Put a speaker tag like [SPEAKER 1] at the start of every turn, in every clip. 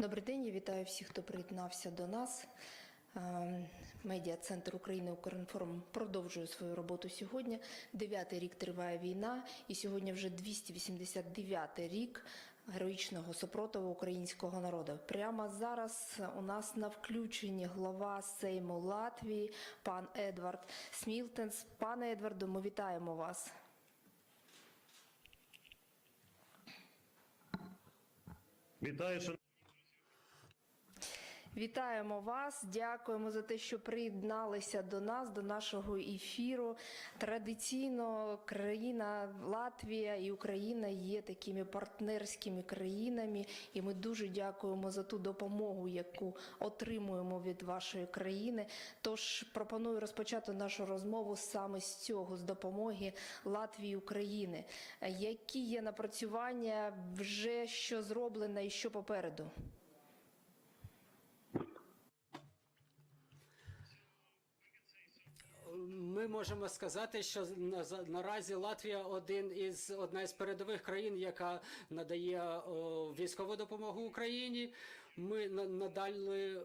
[SPEAKER 1] Добрий день, я вітаю всіх, хто приєднався до нас. Е, Медіа-центр України Укрінформ продовжує свою роботу сьогодні. Дев'ятий рік триває війна, і сьогодні вже 289 рік героїчного супротиву українського народу. Прямо зараз у нас на включенні глава Сейму Латвії, пан Едвард Смілтенс. Пане Едварду, ми вітаємо вас.
[SPEAKER 2] Вітаю, шановні
[SPEAKER 1] Вітаємо вас, дякуємо за те, що приєдналися до нас, до нашого ефіру. Традиційно країна Латвія і Україна є такими партнерськими країнами, і ми дуже дякуємо за ту допомогу, яку отримуємо від вашої країни. Тож пропоную розпочати нашу розмову саме з цього, з допомоги Латвії України. Які є напрацювання вже що зроблено і що попереду?
[SPEAKER 3] Можемо сказати, що наразі Латвія один із одна із передових країн, яка надає військову допомогу Україні. Ми на- надали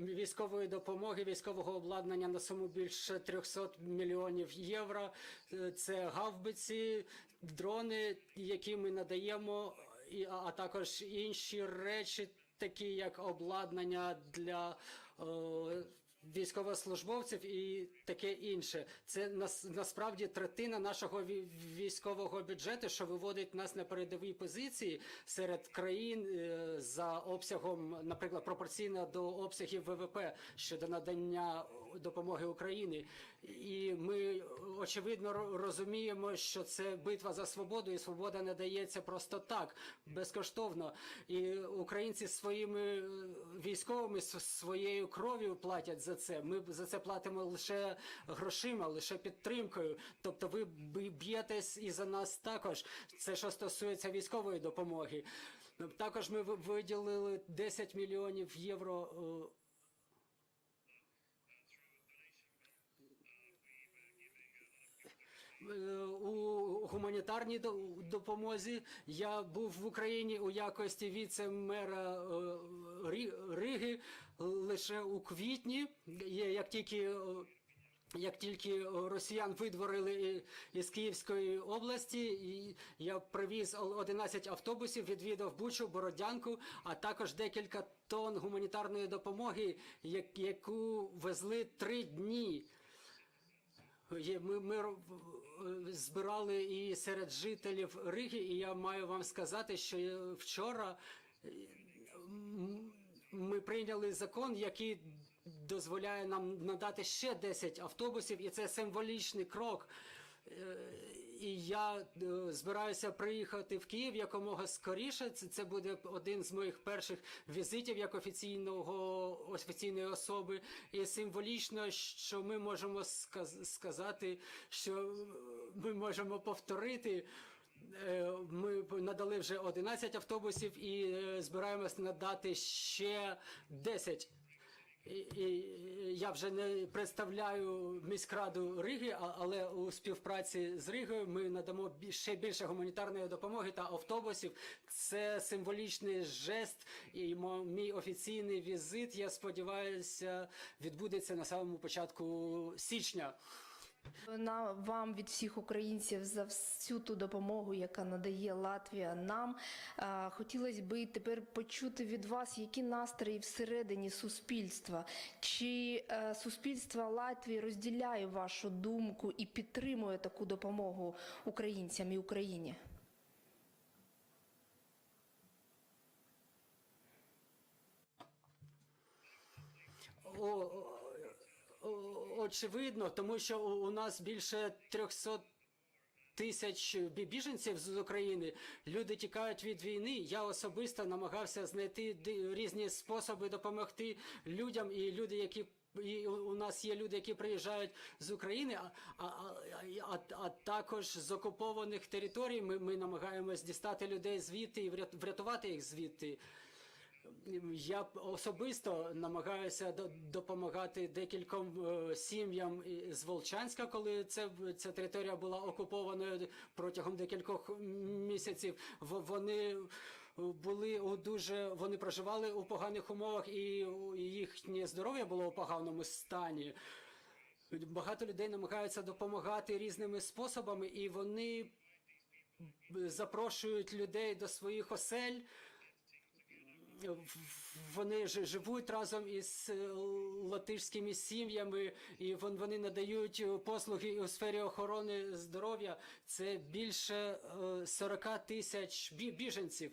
[SPEAKER 3] військової допомоги, військового обладнання на суму більше 300 мільйонів євро. Е, Це гаубиці, дрони, які ми надаємо, а також інші речі, такі як обладнання для. Військовослужбовців і таке інше. Це нас, насправді третина нашого ві- військового бюджету, що виводить нас на передові позиції серед країн е, за обсягом, наприклад, пропорційно до обсягів ВВП щодо надання допомоги Україні. І ми очевидно розуміємо, що це битва за свободу, і свобода не дається просто так, безкоштовно. І українці своїми е, військовими своєю кров'ю платять за це. Ми за це платимо лише грошима, лише підтримкою. Тобто, ви б'єтесь і за нас також. Це що стосується військової допомоги. Також ми виділили 10 мільйонів євро. е, Е, у гуманітарній до- допомозі. Я був в Україні у якості віце-мера е, Риги лише у квітні. Як тільки е, як тільки росіян видворили із Київської області, і я привіз 11 автобусів, відвідав Бучу, Бородянку, а також декілька тонн гуманітарної допомоги, яку везли три дні. Ми, ми збирали і серед жителів Риги, і я маю вам сказати, що е, вчора е, ми прийняли закон, який дозволяє нам надати ще 10 автобусів, і це символічний крок. Е, І я е, збираюся приїхати в Київ якомога скоріше. Це, це буде один з моїх перших візитів як офіційного офіційної особи. І символічно, що ми можемо сказ- сказати, що ми можемо повторити. Е, Ми надали вже 11 автобусів і е, збираємось надати ще 10. Я вже не представляю міськраду Риги, а- але у співпраці з Ригою ми надамо ще більше гуманітарної допомоги та автобусів. Це символічний жест, і мій офіційний візит, я сподіваюся, відбудеться на самому початку січня.
[SPEAKER 1] На вам від всіх українців за всю ту допомогу, яка надає Латвія нам. Хотілося би тепер почути від вас, які настрої всередині суспільства. Чи е, суспільство Латвії розділяє вашу думку і підтримує таку допомогу українцям і Україні?
[SPEAKER 3] О, очевидно, тому що у нас більше 300 тисяч бі- біженців з України. Люди тікають від війни. Я особисто намагався знайти різні способи допомогти людям, і люди, які і у нас є люди, які приїжджають з України, а, а, а, а, також з окупованих територій. Ми, ми намагаємось дістати людей звідти і врят- врятувати їх звідти. Я особисто намагаюся до- допомагати декільком е, сім'ям з Волчанська, коли це, ця територія була окупованою протягом декількох місяців. Вони були у дуже вони проживали у поганих умовах, і їхнє здоров'я було у поганому стані. Багато людей намагаються допомагати різними способами, і вони запрошують людей до своїх осель. Вони ж- живуть разом із е, латишськими сім'ями, і вон- вони надають е, послуги у сфері охорони здоров'я. Це більше е, 40 тисяч біженців.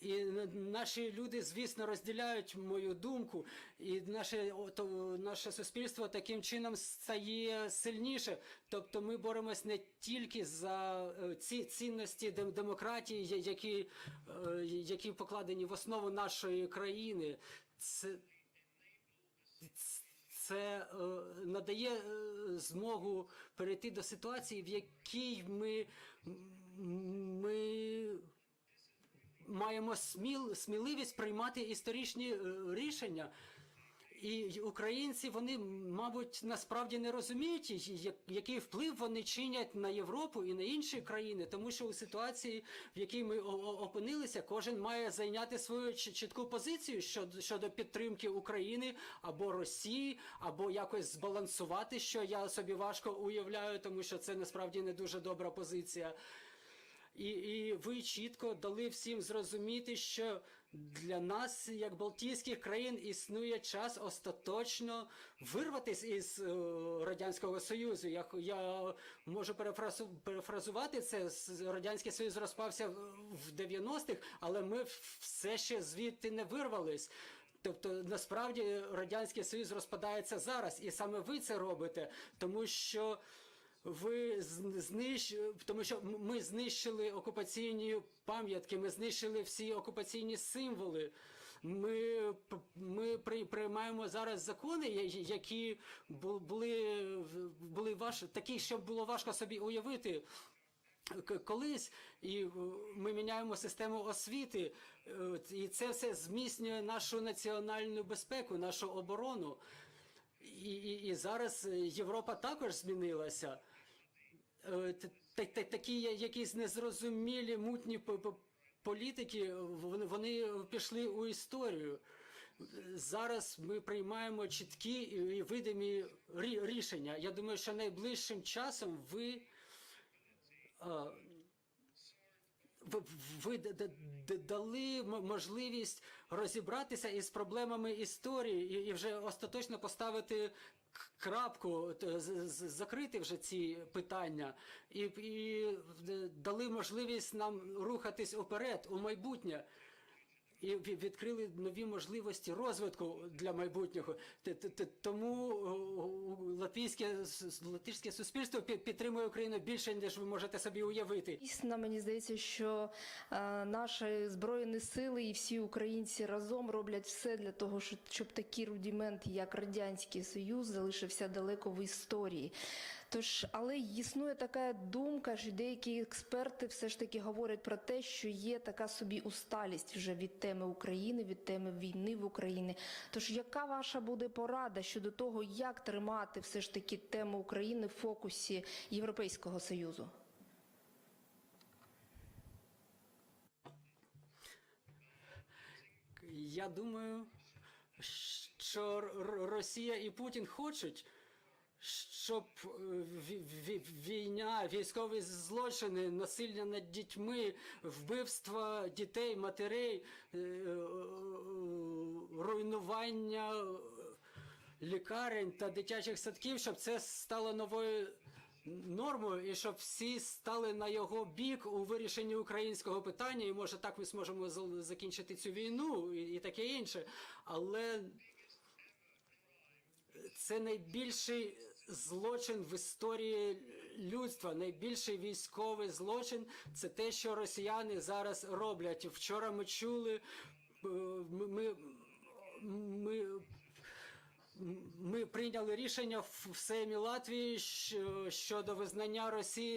[SPEAKER 3] І наші люди, звісно, розділяють мою думку, і наше, то, наше суспільство таким чином стає сильніше. Тобто ми боремось не тільки за е, ці цінності демократії, які, е, які покладені в основу нашої країни. Це, це е, надає змогу перейти до ситуації, в якій ми, ми маємо сміл, сміливість приймати історичні е, рішення. І українці, вони, мабуть, насправді не розуміють, який вплив вони чинять на Європу і на інші країни, тому що у ситуації, в якій ми опинилися, кожен має зайняти свою чітку позицію щодо підтримки України або Росії, або якось збалансувати, що я собі важко уявляю, тому що це насправді не дуже добра позиція. І, і ви чітко дали всім зрозуміти, що для нас, як Балтійських країн, існує час остаточно вирватися із е, Радянського Союзу. Я, я можу перефразу, перефразувати це. Радянський Союз розпався в 90-х, але ми все ще звідти не вирвались. Тобто насправді Радянський Союз розпадається зараз, і саме ви це робите, тому що ви знищ... тому що ми знищили окупаційні пам'ятки, ми знищили всі окупаційні символи. Ми, ми при- приймаємо зараз закони, які бу- були, були важ... такі, що було важко собі уявити. Колись і е, ми міняємо систему освіти, е, і це все зміцнює нашу національну безпеку, нашу оборону. І, і, і зараз Європа також змінилася. Е, Такі якісь незрозумілі мутні політики, вони, пішли у історію. Зараз ми приймаємо чіткі і видимі рішення. Я думаю, що найближчим часом ви ви, дали можливість розібратися із проблемами історії і, вже остаточно поставити крапку, з- закрити вже ці питання, і, і дали можливість нам рухатись уперед у майбутнє. І відкрили нові можливості розвитку для майбутнього. Тому латвійське с- суспільство підтримує Україну більше, ніж ви можете собі уявити.
[SPEAKER 1] Дійсно, мені здається, що е, наші збройні сили і всі українці разом роблять все для того, щоб, такий рудимент, як радянський союз, залишився далеко в історії. Тож, але існує така думка, що деякі експерти все ж таки говорять про те, що є така собі усталість вже від теми України, від теми війни в Україні. Тож, яка ваша буде порада щодо того, як тримати все ж таки тему України в фокусі Європейського союзу?
[SPEAKER 3] Я думаю, що Росія і Путін хочуть, щоб е, ві- ві- війна, військові злочини, насилля над дітьми, вбивства дітей, матерей, е, е, руйнування лікарень та дитячих садків, щоб це стало новою нормою і щоб всі стали на його бік у вирішенні українського питання, і може так ми зможемо закінчити цю війну і таке інше. Але це найбільший злочин в історії людства, найбільший військовий злочин. Це те, що росіяни зараз роблять. Вчора ми чули. е, Ми, ми, ми прийняли рішення в Сеймі Латвії щодо визнання Росії